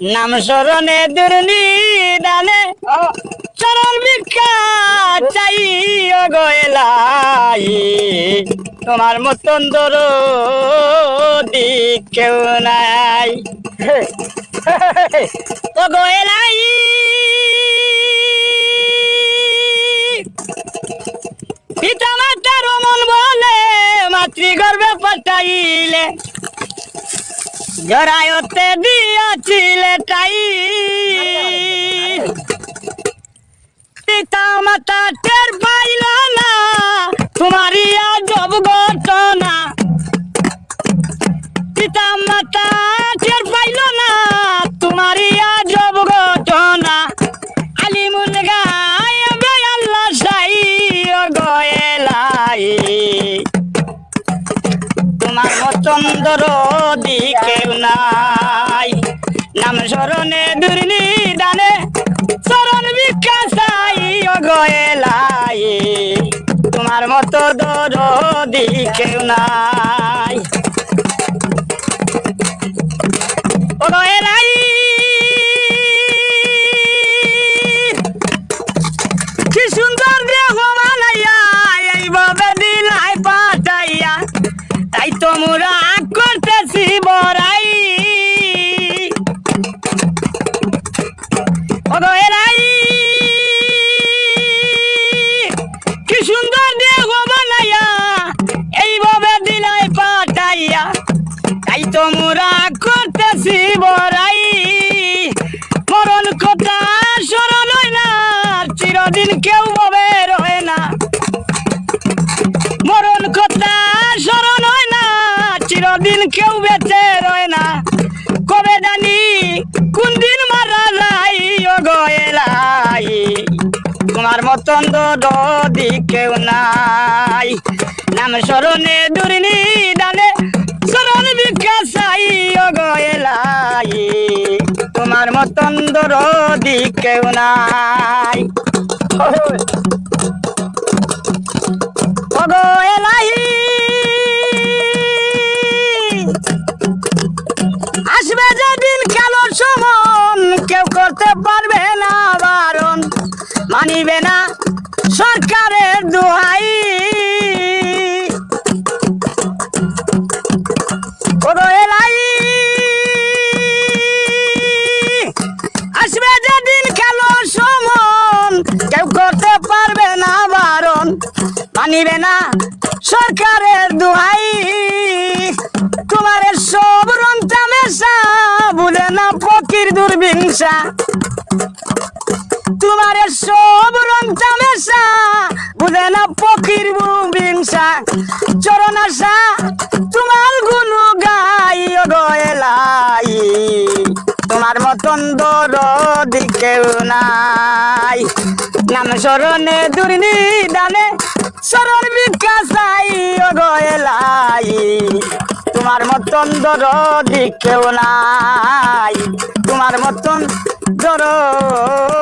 নাম স্মরণে দুর্নি দানে চরণ ভিক্ষা চাই গেলাই তোমার মতন দর দিক কেউ নাই। ও গেলাই পিতা মাতার মন বলে মাতৃগর্ভে পাঠাইলে জরায়তে দিয়াছিলে তাই। পিতা মাতা টের পাইল না, তোমারই আজব ঘটনা। পিতা মাতা টের পাইল না, তোমারই আজব ঘটনা। আলিমুল গায়ে আল্লাহ সাই গয়েলাই তোমার মচন্দর দিকেও নাই। নাম স্মরণে দুর্নি দানে চরণ বিকাশাই গয়েলাই তোমার মতো দর দিকেও নাই। তাই তোমরা করতেছি বড়াই। মরণ কথা স্মরণ হয় না চিরদিন কেউ ভাবে রয় না। মরণ কথা স্মরণ হয় না চিরদিন কেউ বেঁচে রয় না। কবে জানি কোন দিন মারা যাই গয়েলাই তোমার মতন দি কেউ নাই। নাম স্মরণে দুর্নি মতন দি কেউ নাই। ওগো এলাহি আসবে যেদিন কালো সমন কেউ করতে পারবে না বারণ। মানিবে না সরকারের দোহাই। মানিবে না সরকারের দোহাই। তোমার সব রং তামেশা ভুলে না ফকির দুর্বিংসা তোমার সব রং তামেশা বুঝে না ফকির বিংসা চরণ আশা, তোমার গুনু গাই গয়েলাই তোমার মতন দর দিকেও নাই। নাম স্মরণে দুর্নি দানে স্মরণ বিকাশাই গয়েলাই তোমার মতন দর দিকেও নাই। তোমার মতন দর নাই